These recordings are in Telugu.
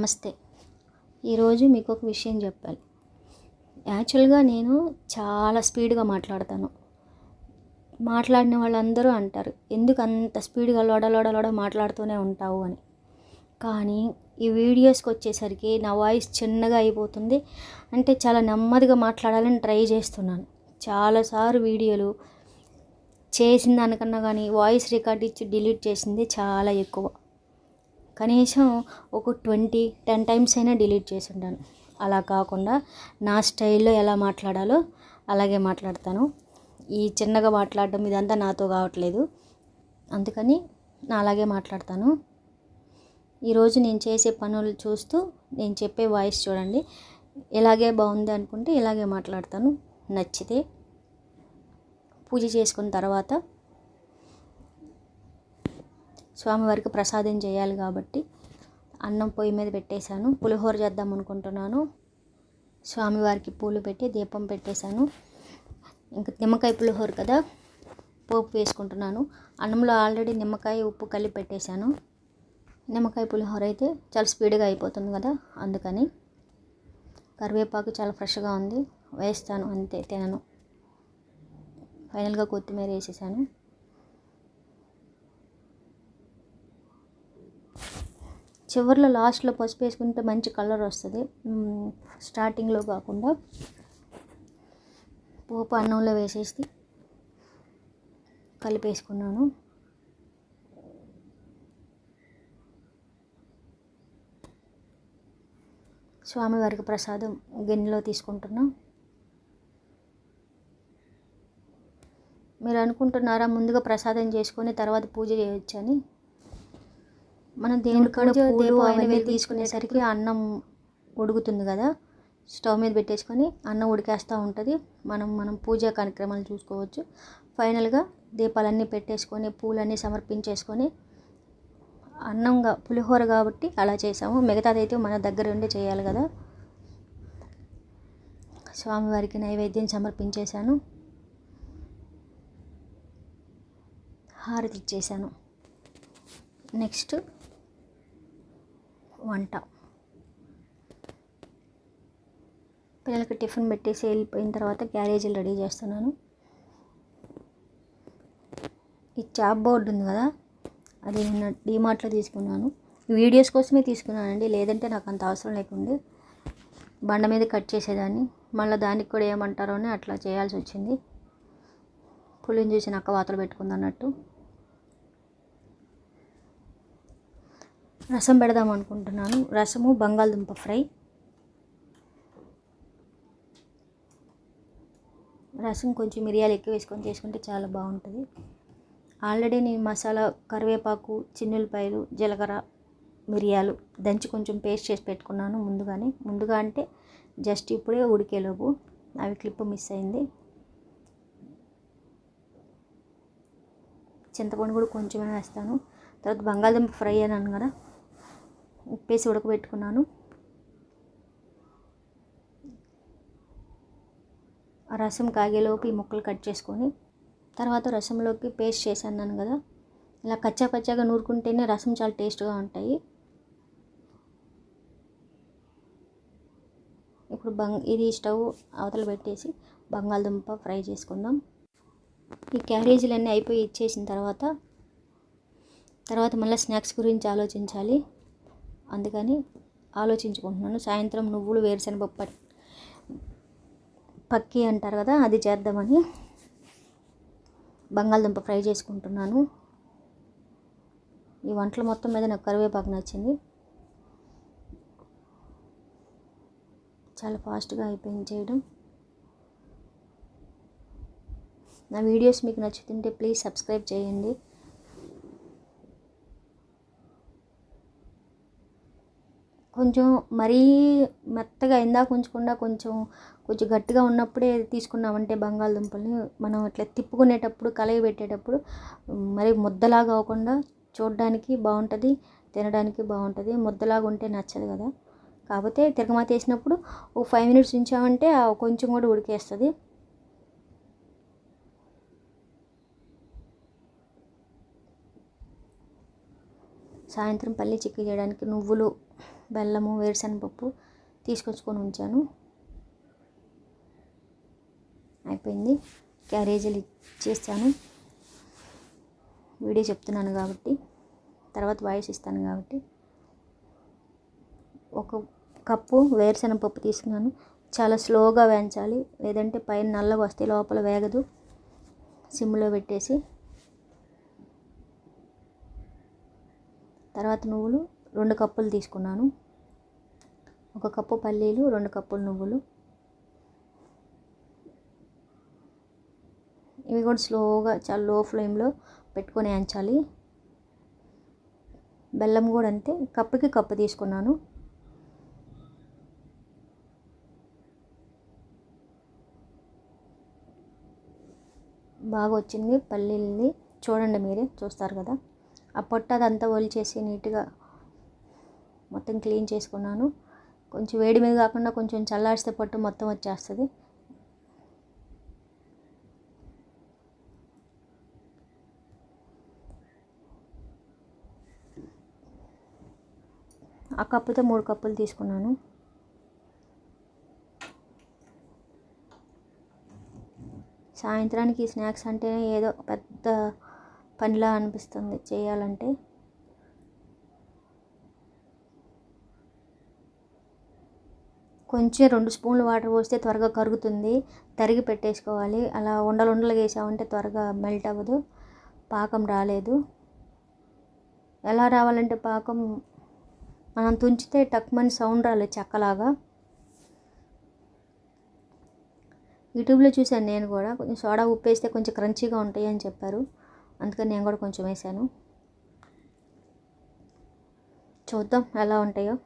నమస్తే. ఈరోజు మీకు ఒక విషయం చెప్పాలి. యాక్చువల్గా నేను చాలా స్పీడ్గా మాట్లాడతాను. మాట్లాడిన వాళ్ళందరూ అంటారు ఎందుకు అంత స్పీడ్గా లోడలోడలోడ మాట్లాడుతూనే ఉంటావు? అని. కానీ ఈ వీడియోస్కి వచ్చేసరికి నా వాయిస్ చిన్నగా అయిపోతుంది. అంటే చాలా నెమ్మదిగా మాట్లాడాలని ట్రై చేస్తున్నాను. చాలాసార్లు వీడియోలు చేసిన దానికన్నా కానీ వాయిస్ రికార్డ్ ఇచ్చి డిలీట్ చేసింది చాలా ఎక్కువ. కనీసం ఒక ట్వంటీ టెన్ టైమ్స్ అయినా డిలీట్ చేసి ఉంటాను అలా కాకుండా నా స్టైల్లో ఎలా మాట్లాడాలో అలాగే మాట్లాడతాను. ఈ చిన్నగా మాట్లాడడం ఇదంతా నాతో కావట్లేదు. అందుకని నా అలాగే మాట్లాడతాను. ఈరోజు నేను చేసే పనులు చూస్తూ నేను చెప్పే వాయిస్ చూడండి. ఇలాగే బాగుంది అనుకుంటే ఇలాగే మాట్లాడతాను. నచ్చితే పూజ చేసుకున్న తర్వాత స్వామివారికి ప్రసాదం చేయాలి కాబట్టి అన్నం పొయ్యి మీద పెట్టేశాను. పులిహోర చేద్దాం అనుకుంటున్నాను. స్వామివారికి పూలు పెట్టి దీపం పెట్టేశాను. ఇంకా నిమ్మకాయ పులిహోర కదా పోపు వేసుకుంటున్నాను. అన్నంలో ఆల్రెడీ నిమ్మకాయ ఉప్పు కలిపి పెట్టేశాను. నిమ్మకాయ పులిహోర అయితే చాలా స్పీడ్గా అయిపోతుంది కదా అందుకని కరివేపాకు చాలా ఫ్రెష్గా ఉంది. వేస్తాను అంతే తినను. ఫైనల్గా కొత్తిమీర వేసేసాను. చివరిలో లాస్ట్లో పసుపు వేసుకుంటే మంచి కలర్ వస్తుంది. స్టార్టింగ్లో కాకుండా పోపు అన్నంలో వేసేసి కలిపేసుకున్నాను. స్వామివారికి ప్రసాదం గిన్నెలో తీసుకుంటున్నాం. మీరు అనుకుంటున్నారా ముందుగా ప్రసాదం చేసుకొని తర్వాత పూజ చేయొచ్చని? మనం దేవుడి కాడ పూలు అవన్నీ తీసుకునేసరికి అన్నం ఉడుకుతుంది కదా. స్టవ్ మీద పెట్టేసుకొని అన్నం ఉడికేస్తూ ఉంటుంది. మనం మనం పూజా కార్యక్రమాలు చూసుకోవచ్చు. ఫైనల్గా దీపాలన్నీ పెట్టేసుకొని పూలన్నీ సమర్పించేసుకొని అన్నంగా పులిహోర కాబట్టి అలా చేసాము. మిగతాదైతే మన దగ్గర ఉండి చేయాలి కదా. స్వామివారికి నైవేద్యం సమర్పించేశాను. హారతి ఇచ్చేసాను నెక్స్ట్ వంట. పిల్లలకి టిఫిన్ పెట్టేసి వెళ్ళిపోయిన తర్వాత క్యారేజీలు రెడీ చేస్తున్నాను. ఈ చాప్ బోర్డు ఉంది కదా అది నిన్న డీమార్ట్లో తీసుకున్నాను. వీడియోస్ కోసమే తీసుకున్నానండి లేదంటే నాకు అంత అవసరం లేకుండే. బండ మీద కట్ చేసేదాన్ని మళ్ళీ దానికి కూడా ఏమంటారో అని అట్లా చేయాల్సి వచ్చింది. పులిని చూసి నక్క వాతలు పెట్టుకుంది అన్నట్టు రసం పెడదాం అనుకుంటున్నాను. రసము బంగాళదుంప ఫ్రై. రసం కొంచెం మిరియాలు ఎక్కువ వేసుకొని చేసుకుంటే చాలా బాగుంటుంది. ఆల్రెడీ నేను మసాలా కరివేపాకు చిన్నులపాయలు జీలకర్ర మిరియాలు దంచి కొంచెం పేస్ట్ చేసి పెట్టుకున్నాను ముందుగానే. ముందుగా అంటే జస్ట్ ఇప్పుడే ఉడికేలోపు అవి క్లిప్ మిస్ అయింది. చింతపండు కూడా కొంచెమే వేస్తాను. తర్వాత బంగాళదుంప ఫ్రై అన్నాను కదా చెప్పేసి ఉడకబెట్టుకున్నాను. ఆ రసం కాగేలోపు ఈ ముక్కలు కట్ చేసుకొని తర్వాత రసంలోకి పేస్ట్ చేశాను కదా ఇలా కచ్చా పచ్చాగా నూరుకుంటేనే రసం చాలా టేస్ట్గా ఉంటాయి. ఇప్పుడు బంగ్ ఇది స్టవ్ అవతల పెట్టేసి బంగాళదుంప ఫ్రై చేసుకుందాం. ఈ క్యారేజీలన్నీ అయిపోయి ఇచ్చేసిన తర్వాత తర్వాత మళ్ళీ స్నాక్స్ గురించి ఆలోచించాలి. అందుకని ఆలోచించుకుంటున్నాను. సాయంత్రం నువ్వులు వేరుశనగ పప్పు పక్కి అంటారు కదా అది చేద్దామని బంగాళదుంప ఫ్రై చేసుకుంటున్నాను. ఈ వంటలు మొత్తం మీద నాకు కరివేపాకు నచ్చింది. చాలా ఫాస్ట్గా అయిపోయింది చేయడం. నా వీడియోస్ మీకు నచ్చుతుంటే ప్లీజ్ సబ్స్క్రైబ్ చేయండి. కొంచెం మరీ మెత్తగా ఇందాక ఉంచకుండా కొంచెం కొంచెం గట్టిగా ఉన్నప్పుడే తీసుకున్నామంటే బంగాళదుంపల్ని మనం ఇట్లా తిప్పుకునేటప్పుడు కలయి పెట్టేటప్పుడు మరి ముద్దలాగా అవ్వకుండా చూడడానికి బాగుంటుంది తినడానికి బాగుంటుంది. ముద్దలాగా ఉంటే నచ్చదు కదా. కాకపోతే తిరగమాత వేసినప్పుడు ఓ ఫైవ్ మినిట్స్ ఉంచామంటే కొంచెం కూడా ఉడికేస్తుంది. సాయంత్రం పల్లి చిక్కి చేయడానికి నువ్వులు బెల్లము వేరుశనగపప్పు తీసుకొచ్చుకొని ఉంచాను. అయిపోయింది. క్యారేజీలు ఇచ్చేస్తాను. వీడియో చెప్తున్నాను కాబట్టి తర్వాత వాయిస్ ఇస్తాను కాబట్టి. ఒక కప్పు వేరుశనగపప్పు తీసుకున్నాను. చాలా స్లోగా వేయించాలి. లేదంటే పైన నల్లగా వస్తే లోపల వేగదు. సిమ్లో పెట్టేసి. తర్వాత నువ్వులు రెండు కప్పులు తీసుకున్నాను. ఒక కప్పు పల్లీలు రెండు కప్పులు నువ్వులు. ఇవి కూడా స్లోగా చాలా లో ఫ్లేమ్లో పెట్టుకొని వేయించాలి బెల్లం కూడా అంతే కప్పుకి కప్పు తీసుకున్నాను. బాగా వచ్చింది పల్లీలని చూడండి మీరే చూస్తారు కదా. ఆ పొట్ట అదంతా ఒలిచేసి నీట్గా మొత్తం క్లీన్ చేసుకున్నాను. కొంచెం వేడి మీద కాకుండా కొంచెం చల్లారిస్తే పట్టు మొత్తం వచ్చేస్తుంది. ఆ కప్పుతో మూడు కప్పులు తీసుకున్నాను. సాయంత్రానికి స్నాక్స్ అంటే ఏదో పెద్ద పనిలా అనిపిస్తుంది చేయాలంటే. కొంచెం రెండు స్పూన్లు వాటర్ పోస్తే త్వరగా కరుగుతుంది. తరిగి పెట్టేసుకోవాలి. అలా ఉండలు ఉండలు వేసామంటే త్వరగా మెల్ట్ అవ్వదు. పాకం రాలేదు. ఎలా రావాలంటే పాకం మనం తుంచితే టక్మని సౌండ్ రాలేదు చెక్కలాగా. యూట్యూబ్లో చూశాను నేను కూడా. కొంచెం సోడా ఉప్పు వేస్తే కొంచెం క్రంచీగా ఉంటాయి అని చెప్పారు. అందుకని నేను కూడా కొంచెం వేసాను. చూద్దాం ఎలా ఉంటాయో.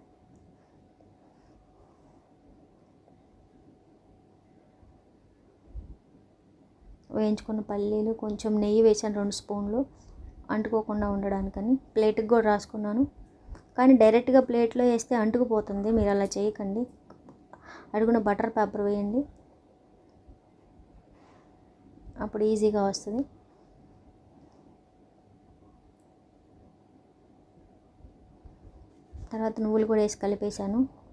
వేయించుకున్న పల్లీలు కొంచెం నెయ్యి వేసాను రెండు స్పూన్లు. అంటుకోకుండా ఉండడానికని. ప్లేట్కి కూడా రాసుకున్నాను. కానీ డైరెక్ట్గా ప్లేట్లో వేస్తే అంటుకుపోతుంది. మీరు అలా చేయకండి. అడుగున బటర్ పేపర్ వేయండి. అప్పుడు ఈజీగా వస్తుంది. తర్వాత నువ్వులు కూడా వేసి కలిపేశాను.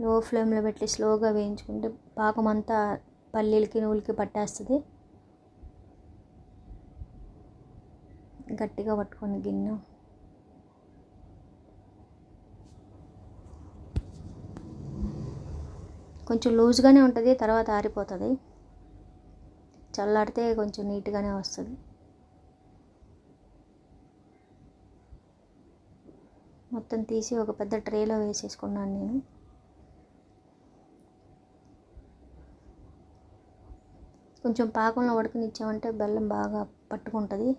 లో ఫ్లేమ్లో పెట్టి స్లోగా వేయించుకుంటే పాకం అంతా పల్లీలకి నువ్వులకి పట్టేస్తుంది. గట్టిగా పట్టుకొని గిన్నె. కొంచెం లూజ్గానే ఉంటుంది తర్వాత ఆరిపోతుంది. చల్లాడితే కొంచెం నీట్గానే వస్తుంది. మొత్తం తీసి ఒక పెద్ద ట్రేలో వేసేసుకున్నాను నేను. కొంచెం పాకంలో ఉడకనిచ్చామంటే బెల్లం బాగా పట్టుకుంటుంది.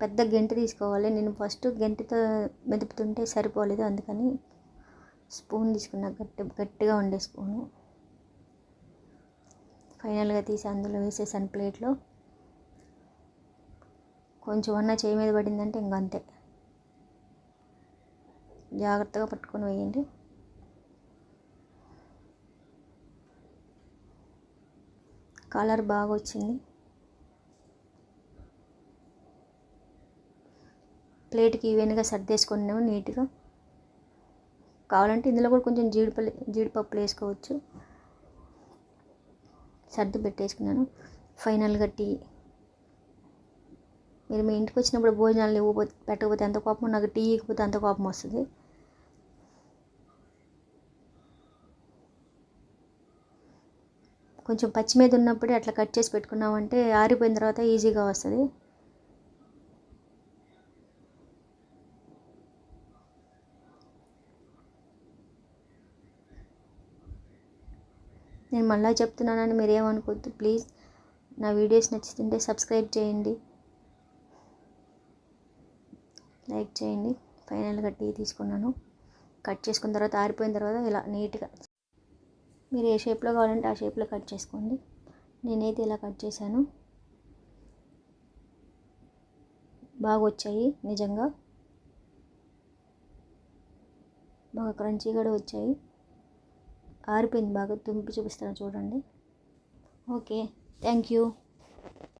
పెద్ద గెంటి తీసుకోవాలి. నేను ఫస్ట్ గెంటితో మెదుపుతుంటే సరిపోలేదు. అందుకని స్పూన్ తీసుకున్నా. గట్టి గట్టిగా ఉండే స్పూను. ఫైనల్గా తీసి అందులో వేసేసాను ప్లేట్లో. కొంచెం అన్న చేయి మీద పడిందంటే ఇంక అంతే. జాగ్రత్తగా పట్టుకొని వేయండి. కలర్ బాగా వచ్చింది ప్లేట్కి ఈవెన్గా సర్దేసుకున్నాము నీట్గా. కావాలంటే ఇందులో కూడా కొంచెం జీడిపల్లి జీడిపప్పులు వేసుకోవచ్చు. సర్ది పెట్టేసుకున్నాను. ఫైనల్గా టీ. మీరు మీ ఇంటికి వచ్చినప్పుడు భోజనాలు ఇవ్వకపోతే పెట్టకపోతే ఎంత కోపం? నాకు టీ ఇవ్వకపోతే అంత కోపం వస్తుంది. కొంచెం పచ్చి మీద ఉన్నప్పుడే అట్లా కట్ చేసి పెట్టుకున్నామంటే ఆరిపోయిన తర్వాత ఈజీగా వస్తుంది. నేను మళ్ళీ చెప్తున్నానని మీరు ఏమనుకోవద్దు ప్లీజ్ నా వీడియోస్ నచ్చుతుంటే సబ్స్క్రైబ్ చేయండి. లైక్ చేయండి. ఫైనల్గా టీ తీసుకున్నాను. కట్ చేసుకున్న తర్వాత ఆరిపోయిన తర్వాత ఇలా నీట్గా మీరు ఏ షేప్లో కావాలంటే ఆ షేప్లో కట్ చేసుకోండి. నేనైతే ఇలా కట్ చేశాను. బాగా వచ్చాయి నిజంగా. బాగా క్రంచీ కూడా వచ్చాయి. ఆరిపోయింది బాగా తుంపి చూపిస్తాను చూడండి. Okay thank you.